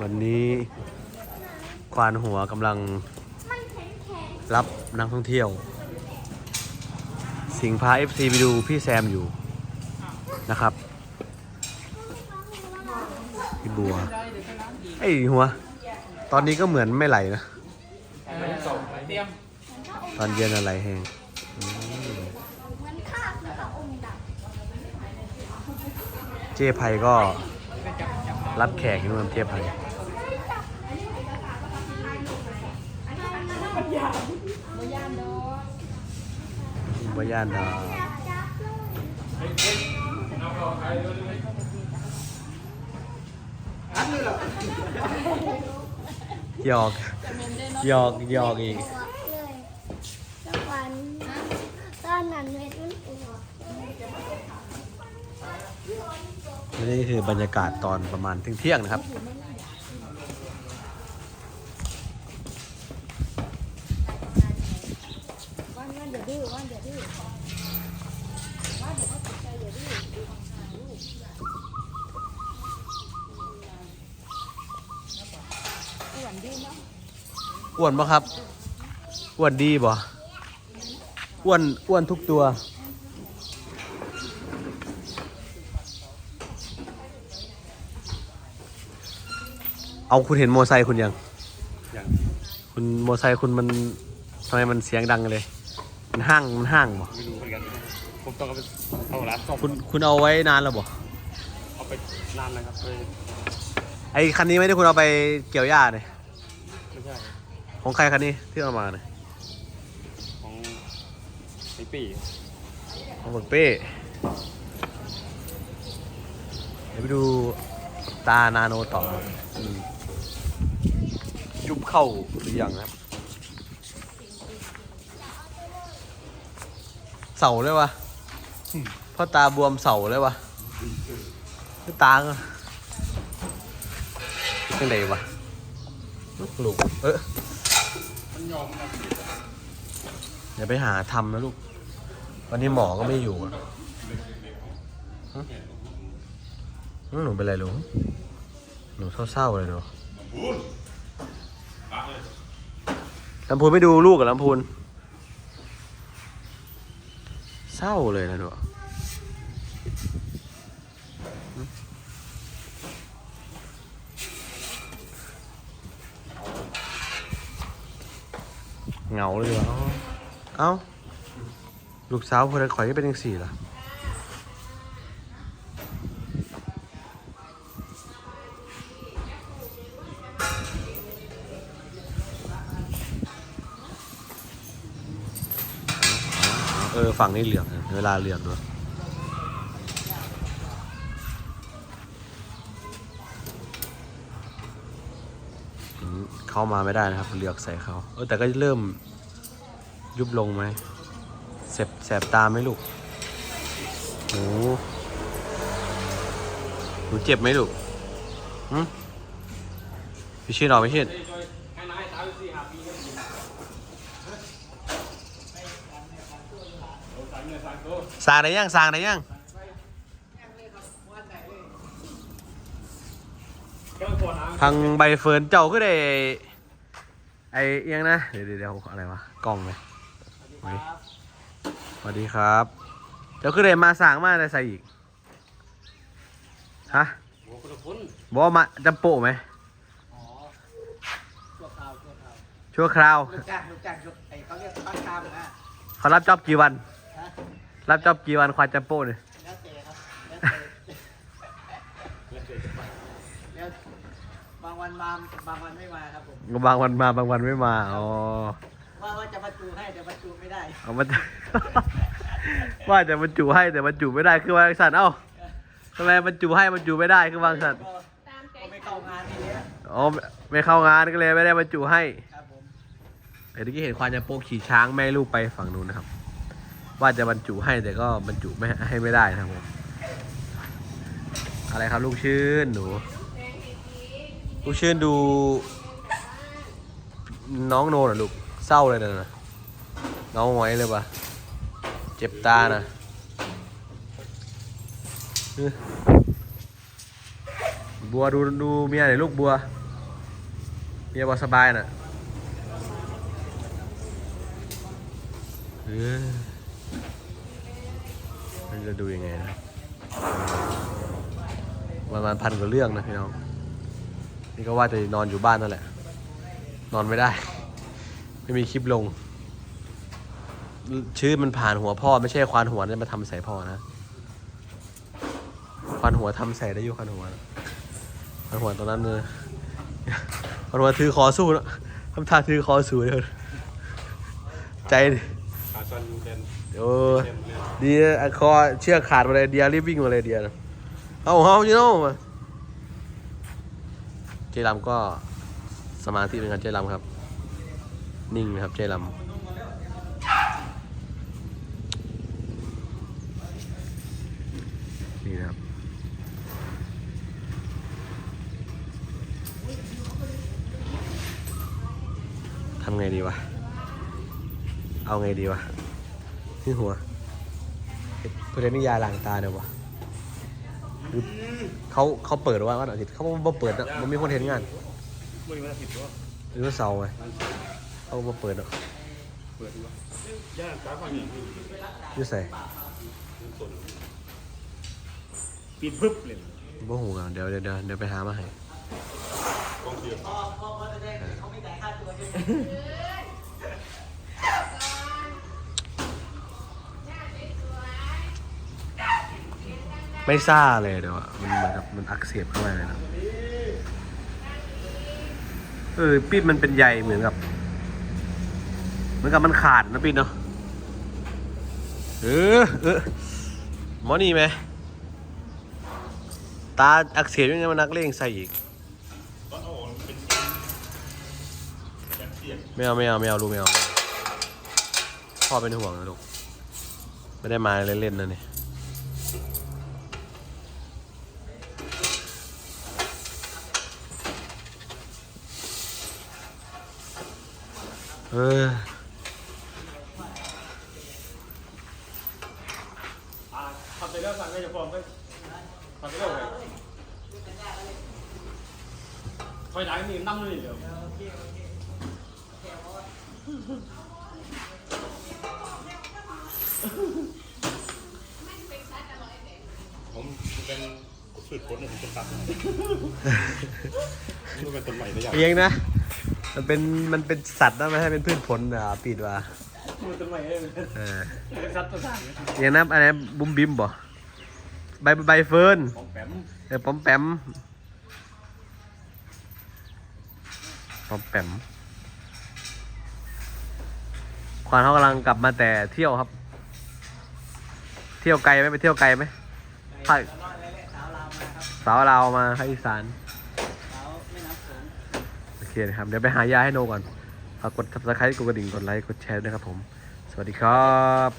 วันนี้ควานหัวกำลังรับนักท่องเที่ยว สิงห์พาเอฟซีไปดูพี่แซมอยู่นะครับ พี่บัวไอหัว ตอนนี้ก็เหมือนไม่ไหลนะ ตอนเย็นอะไรแหงเจ๊ไพก็ รับแขกอยู่นู่นเจ๊ไพบ่ย่านบย่านดาจับเลยหยอกหยอกหยอกอีก หัวเลยจังหวันตอนนั้นเม็ดมันอวก นี่คือบรรยากาศตอนประมาณเที่ยงๆนะครับอ้วนปะครับอ้วนดีบ่อ้วนอ้วนทุกตัว เอาคุณเห็นโมอไซค์คุณยังอย่างคุณโมอไซค์คุณมันทำไมมันเสียงดังเลย มันห้างมันห้างบ่ไม่รู้เหมือนกันผมต้องเอาไปเอาร้านซ่อมคุณคุณเอาไว้นานแล้วบ่เอาไปนานนะครับเลยไอคันนี้ไม่ได้คุณเอาไปเกี่ยวหญ้าเนี่ยไม่ใช่ของใครคันนี้ที่เอามาเนี่ยของไอปีของบักเป้เดี๋ยวไปดูตานาโนต่ออืม ยุบเข้าหรือยังนะครับ เสาเลยวะพ่อตาบวมเสาเลยวะคือตาก็ยังไงวะลูกเออมันยอเดี๋ยวไปหาทำนะลูก วันนี้หมอก็ไม่อยู่อะฮะหนูเป็นไรลุงหนูเศร้าๆเลยหนู ลำพูนไม่ดูลูกกับลำพูนเศร้าเลยนะหนูเหงาเลยวะเอ้า ลูกสาวคนนั้นข่อยเป็นยังสี่ล่ะ ฝั่งนี้เหลืองเวลาเหลืองด้วยเข้ามาไม่ได้นะครับเหลือกใส่เขาเออแต่ก็เริ่มยุบลงไหมแสบแสบตาไหมลูกหนูหนูเจ็บไหมลูกหืมพี่ชื่นออกพี่ชื่นให้นายสามสี่ห้าปีก็กินสามเงิน สามตัวสร้างได้ยังสร้างได้ยังเครื่องตัวน้ำทางใบเฟิร์นเจ้าก็ได้ ไอ้เอียงนะเดี๋ยวเดี๋ยวเดี๋ยวอะไรวะกล้องไหมสวัสดีครับ เจ้าก็ได้มาสั่งมาได้ใส่อีกฮะโอ้คุณคุณบอกว่ามาจำโปะไหมอ๋อชั่วคราว ชั่วคราวชั่วคราวลูกจ้างลูกจ้างไอ้เขาเรียกป้าคามนะเขารับจ็อบกี่วันฮะ รับจ็อบกี่วันควายจำโปะเนี่ยแล้วแต่ครับแล้วแต่แล้วเจอจะไปแล้วบางวันมาบางวันไม่มาครับผมบางวันมาบางวันไม่มาอ๋อว่าว่าจะบรรจุให้แต่บรรจุไม่ได้เอามาว่าจะบรรจุให้แต่บรรจุไม่ได้คือวางสันเอ้าทำไมบรรจุให้บรรจุไม่ได้คือวางสันก็ก็ไม่เข้างานนี่เลยอ๋อไม่เข้างานก็เลยไม่ได้บรรจุให้ครับผมเดี๋ยวเมื่อกี้เห็นควานจะโปกขี่ช้างแม่ลูกไปฝั่งนู้นนะครับ ว่าจะบรรจุให้แต่ก็บรรจุไม่ให้ไม่ได้นะครับผมอะไรครับลูกชื่นหนู ลูกชื่นดู น้องโนน่ะลูกเศร้าเลยนะน้องหงอยเลยปะเจ็บตานะบัวดูดูเมียหน่อยลูกบัวเมียบอสบายน่ะเออ มันจะดูยังไงนะประมาณพันกว่าเรื่องนะพี่น้อง นี่ก็ว่าจะนอนอยู่บ้านนั่นแหละ นอนไม่ได้ ไม่มีคลิปลง ชื่อมันผ่านหัวพ่อ ไม่ใช่ควานหัวนี่มาทำใส่พ่อนะควานหัวทำใส่ได้อยู่ควานหัวนะควานหัวตอนนั้นเลยควานหัวถือคอสู้นะทำท่าถือคอสู้เลยใจดิขาซันยูเดน โอ้ดีคอเชือกขาดมาเลยเดียรีบวิ่งมาเลยเดียเอาเอา you know มาเจลำก็สมาธิเป็นการเจลำครับ นิ่งนะครับเจลำนี่นะครับทำไงดีวะ เอาไงดีวะ ที่หัวเพื่อนนิยาล้างตาเดี๋ยวะหรือเขาเขาเปิดว่าวันอาทิตย์เขาบ่เปิดนะมันมีคนเห็นงานมือมันผิดวะหรือว่าเสาร์ไงเขาบ่เปิดเนาะเปิดดูวะย่าตาฝั่งยุ่ใส่ปิดปึ๊บเลยบ่หูกันเดี๋ยวเดี๋ยวเดี๋ยวเดี๋ยวไปหามาให้กองเสียง พอพอพอจะ ไม่ซ่าเลยเดี๋ยวอะมันเหมือนกับมันอักเสบเข้าไปเลยนะเออปิดมันเป็นใยเหมือนกับ เหมือนกับมันขาดนะปิดเนาะเออเออหมอนี่ไหมตาอักเสบยังไงมันนักเลงใส่อีกไม่เอาไม่เอาไม่เอาลูกไม่เอาพ่อเป็นห่วงนะลูกไม่ได้มาเล่นๆนะเนี่ย เอออาทำไปแล้วสั่งให้จะฟ้องไปทำไปแล้วไงคอยหลังนี่นั่งเลยเดี๋ยวผมเป็นพืชผลเนี่ยผมจะตัดนี่เป็นต้นใหม่ได้ยังเองนะ มันเป็นมันเป็นสัตว์นะไม่ให้เป็นพืชผลอะปิดว่ามือต้นใหม่เลยเออซัดตัวสั่งเองนะอะไรบุมบิมบ่ใบใบเฟิร์นของแปมเออปอมแปมปอมแปมควานเขากำลังกลับมาแต่เที่ยวครับ เที่ยวไกลไหมไปเที่ยวไกลไหมภาคสาวน้อยและสาวลาวมาครับสาวเราวมาภาคอีสาน สาวไม่น้ำโขง โอเค นะครับ เดี๋ยวไปหายาให้โนก่อนฝากกด subscribe กดกระดิ่ง กดไลค์ กดแชร์ด้วยครับผม สวัสดีครับ